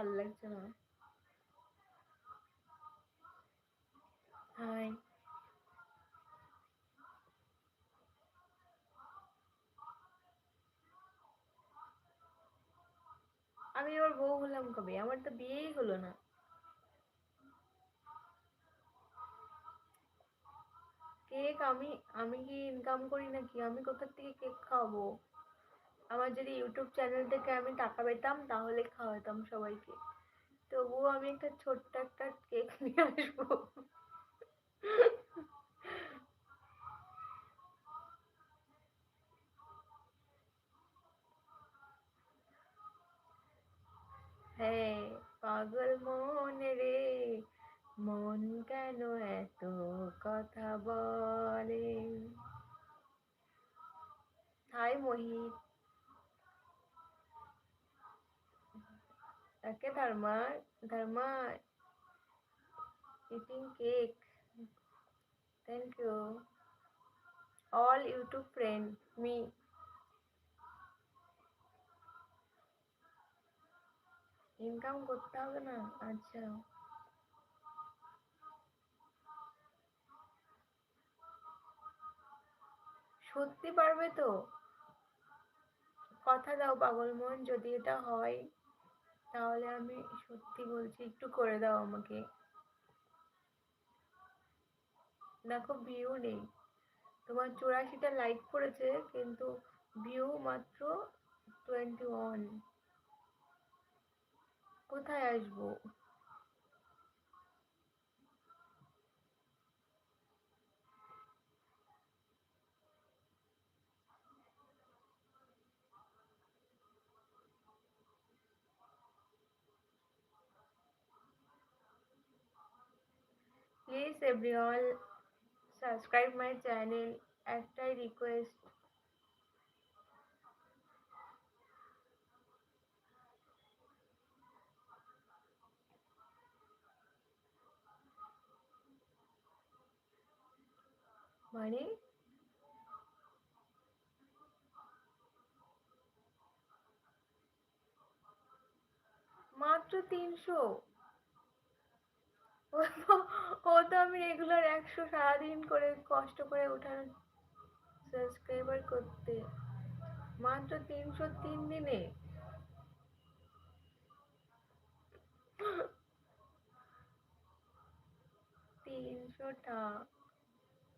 ভালো লাগছে না। আমি এবার বউ হলাম কবে? আমার তো বিয়েই হলো না। কেক আমি আমি কি ইনকাম করি নাকি? আমি কোথা থেকে কেক খাওয়াবো? আমার যদি ইউটিউব চ্যানেল থেকে আমি টাকা পেতাম, তাহলে খাওয়াতাম সবাইকে। তবুও আমি একটা ছোট্ট একটা কেক নিয়ে আসব। হ্যাঁ পাগল মন রে, মন কেন এত কথা বলে? হাই মোহিত। তাকে ধর্মা Dharma eating cake thank you all YouTube friend me income করতে হবে না? আচ্ছা। সত্যি পারবে তো? কথা দাও পাগল মন যদি এটা হয়। তাহলে আমি সত্যি বলছি, একটু করে দাও আমাকে। দেখো ভিউ নেই। তোমার চুরাশিটা লাইক করেছে কিন্তু ভিউ মাত্র টোয়েন্টি ওয়ান কোথায় আসব? Please everyone subscribe my channel একটাই রিকোয়েস্ট মানে মাত্র তিনশো। ও তো আমি রেগুলার একশো সারাদিন করে কষ্ট করে উঠানো সাবস্ক্রাইবার করতে। মাত্র তিনশো তিন দিনে। তিনশোটা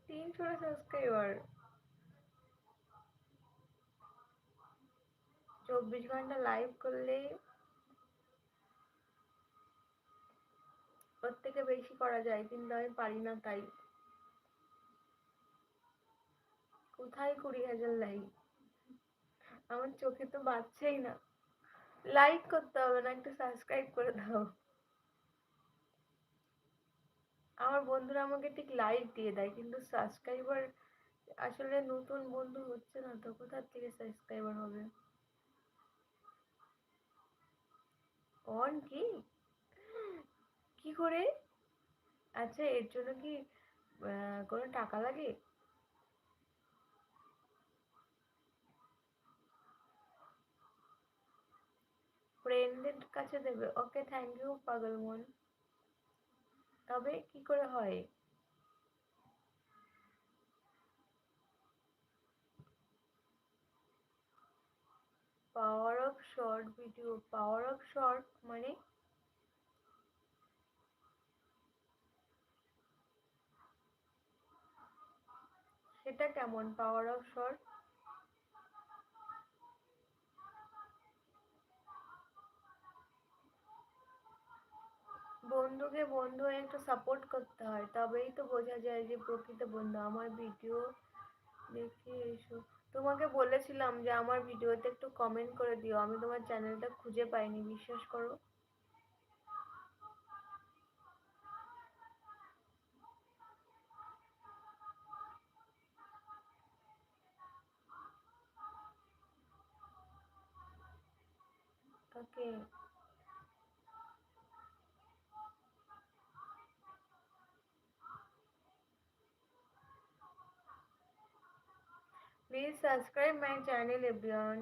তিনশোটা সাবস্ক্রাইবার চব্বিশ ঘণ্টা লাইভ করলেই ওর থেকে বেশি করা যায়, কিন্তু আমি পারি না তাই। কোথায় কুড়ি হাজার লাইক আমার চোখে তো বাচ্চাই না। লাইক করতে হবে, না একটু সাবস্ক্রাইব করে দাও। আমার বন্ধুরা আমাকে ঠিক লাইক দিয়ে দেয়, কিন্তু সাবস্ক্রাইবার আসলে নতুন বন্ধু হচ্ছে না তো, কোথার থেকে সাবস্ক্রাইবার হবে? অন কি? করে? আচ্ছা এর জন্য কি কোনো টাকা লাগে? ফ্রেন্ডের কাছে দেবে। ওকে থ্যাংক ইউ পাগল মন। তবে কি করে হয়? Power off short video power off short মানে সেটা কেমন? পাওয়ার অফ শর্ট বন্ধুকে বন্ধু একটু সাপোর্ট করতে হয়, তবেই তো বোঝা যায় যে প্রকৃত বন্ধু। আমার ভিডিও দেখি এসো। তোমাকে বলেছিলাম যে আমার ভিডিওতে একটু কমেন্ট করে দিও। আমি তোমার চ্যানেলটা খুঁজে পাইনি, বিশ্বাস করো। ওকে Please subscribe my channel everyone.